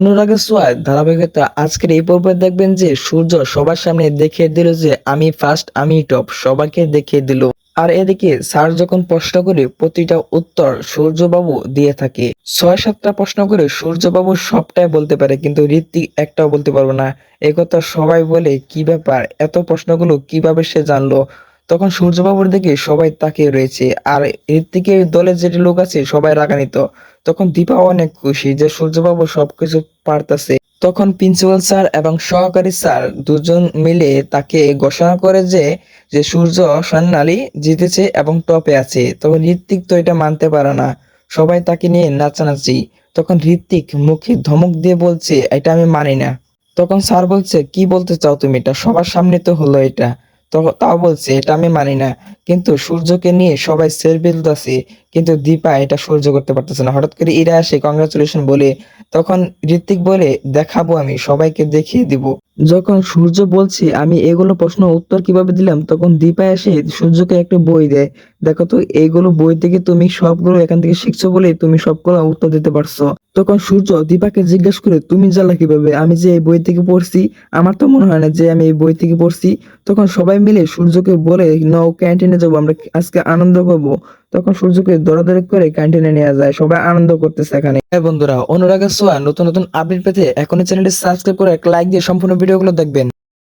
অনুরাগের সোয়ার ধারাবাহিকতা। আজকের এই পর্বে দেখবেন যে সূর্য সবার সামনে দেখিয়ে দিল যে আমি ফার্স্ট আমি টপ দেখিয়ে দিল। আর এদিকে স্যার যখন প্রশ্ন করে প্রতিটা উত্তর সূর্যবাবু দিয়ে থাকে। ছয় সাতটা প্রশ্ন করে সূর্যবাবু সবটাই বলতে পারে, কিন্তু ঋত্বিক একটাও বলতে পারবে না। একথা সবাই বলে, কি ব্যাপার? এত প্রশ্নগুলো কীভাবে সে জানলো? তখন সূর্যবাবুর দিকে সবাই তাকিয়ে রয়েছে, আর ঋত্বিকের দলে যেটা লোক আছে সবাই রাগান্বিত। তখন দীপা অনেক খুশি যে সূর্যবাবু সবকিছু পারতাছে। তখন প্রিন্সিপাল স্যার এবং সহকারী স্যার দুজন মিলে তাকে ঘোষণা করে যে যে সূর্য স্বর্ণালী জিতেছে এবং টপে আছে। তখন ঋত্বিক তো এটা মানতে পারে না। সবাই তাকে নিয়ে নাচানাচি। তখন ঋত্বিক মুখে ধমক দিয়ে বলছে, এটা আমি মানি না। তখন স্যার বলছে, কি বলতে চাও তুমি এটা? সবার সামনে তো হলো এটা। তাও বলছে, এটা আমি মানি না। কিন্তু সূর্যকে নিয়ে সবাই সেলফি তুলতেছে কিন্তু দীপা এটা সহ্য করতে পারতেছে না। হঠাৎ করে ইরা আসে কংগ্রাচুলেশন বলে। তখন ঋত্বিক বলে, দেখাবো আমি, সবাইকে দেখিয়ে দিব। যখন সূর্য বলছে, আমি এগুলো প্রশ্ন উত্তর কীভাবে দিলাম? তখন দীপা এসে সূর্যকে একটা বই দেয়। দেখো তো এইগুলো বই থেকে তুমি সবগুলো এখান থেকে শিখছো বলে তুমি সবগুলো উত্তর দিতে পারছ। তখন সূর্য দীপাকে জিজ্ঞেস করে, তুমি জানলা কীভাবে? আমি যে এই বই থেকে পড়ছি, আমার তো মনে হয় না যে আমি এই বই থেকে পড়ছি। তখন সবাই মিলে সূর্যকে বলে, নাও, ক্যান্টিনে যাব, আমরা আজকে আনন্দ করব। তখন সূর্যকে দৌড়াদৌড়ি করে ক্যান্টিনে নিয়ে যায়, সবাই আনন্দ করতেছে এখানে। হ্যাঁ বন্ধুরা অনুরাগের সোয়া, নতুন নতুন আপডেট পেতে এখনই চ্যানেলটি সাবস্ক্রাইব করে এক লাইক দিয়ে সম্পূর্ণ ভিডিওগুলো দেখবেন।